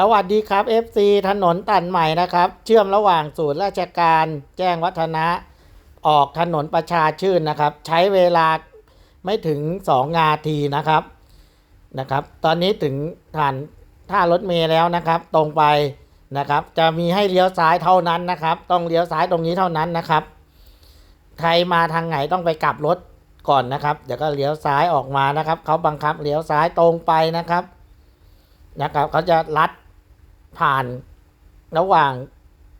สวัสดีครับ FC ถนนตันใหม่นะครับ เชื่อมระหว่างศูนย์ราชการแจ้งวัฒนะ ออกถนนประชาชื่นนะครับ ใช้เวลาไม่ถึง 2 นาทีนะครับนะครับ ตอนนี้ถึงฐานท่ารถเมล์แล้วนะครับ ตรงไปนะครับ จะมีให้เลี้ยวซ้ายเท่านั้นนะครับ ต้องเลี้ยวซ้ายตรงนี้เท่านั้นนะครับ ใครมาทางไหนต้องไปกลับรถก่อนนะครับเดี๋ยวก็เลี้ยวซ้ายออกมานะครับเขาบังคับเลี้ยวซ้ายตรงไปนะครับนะครับเขาจะลัด ผ่านระหว่าง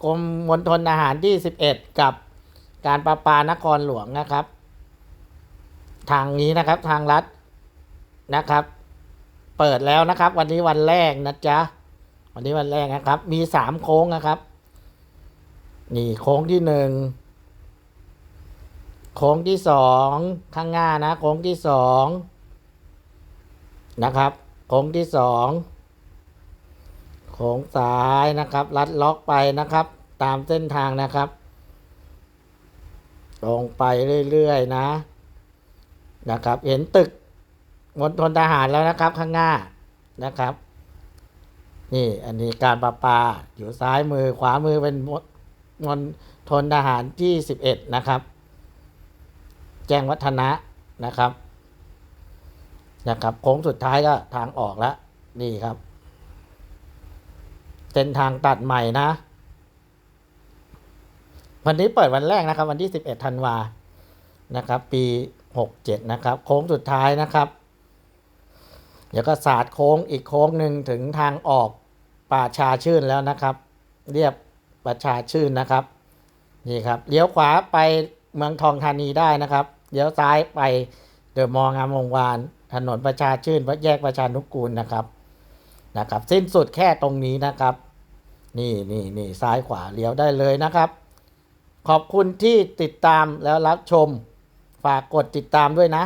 กรมมณฑลอาหารที่ 11 กับการประปานครหลวงนะครับ ทางนี้นะครับทางลัดนะครับ เปิดแล้วนะครับ วันนี้วันแรกนะจ๊ะวันนี้วันแรกนะครับ มีสามโค้งนะครับ นี่โค้งที่หนึ่งโค้งที่สองข้างหน้านะโค้งที่สองนะครับโค้งที่สอง โค้งซ้ายนะครับ ลัดล็อกไปนะครับ ตามเส้นทางนะครับ ตรงไปเรื่อยๆนะ นะครับ เห็นตึกมณฑลทหารแล้วนะครับ ข้างหน้านะครับ นี่อันนี้การประปาอยู่ซ้ายมือขวามือเป็นมณฑลทหารที่สิบเอ็ดนะครับ แจ้งวัฒนะนะครับนะครับโค้งสุดท้ายก็ทางออกแล้วนี่ครับ ส้นทางตัดใหม่นะ วันนี้เปิดวันแรกนะครับ วันที่ 11ธันวานะครับ ปี 67 นะครับ โค้งสุดท้ายนะครับ เดี๋ยวก็สาดโค้งอีกโค้งหนึ่งถึงทางออกป่าชาชื่นแล้วนะครับ เรียบประชาชื่นนะครับ นี่ครับเลี้ยวขวาไปเมืองทองธานีได้นะครับเลี้ยวซ้ายไปเดอะมองงามวงวานถนนประชาชื่นวัดแยกประชานุกูลนะครับนะครับ สิ้นสุดแค่ตรงนี้นะครับ นี่นี่นี่ซ้ายขวาเลี้ยวได้เลยนะครับ ขอบคุณที่ติดตามแล้วรับชม ฝากกดติดตามด้วยนะ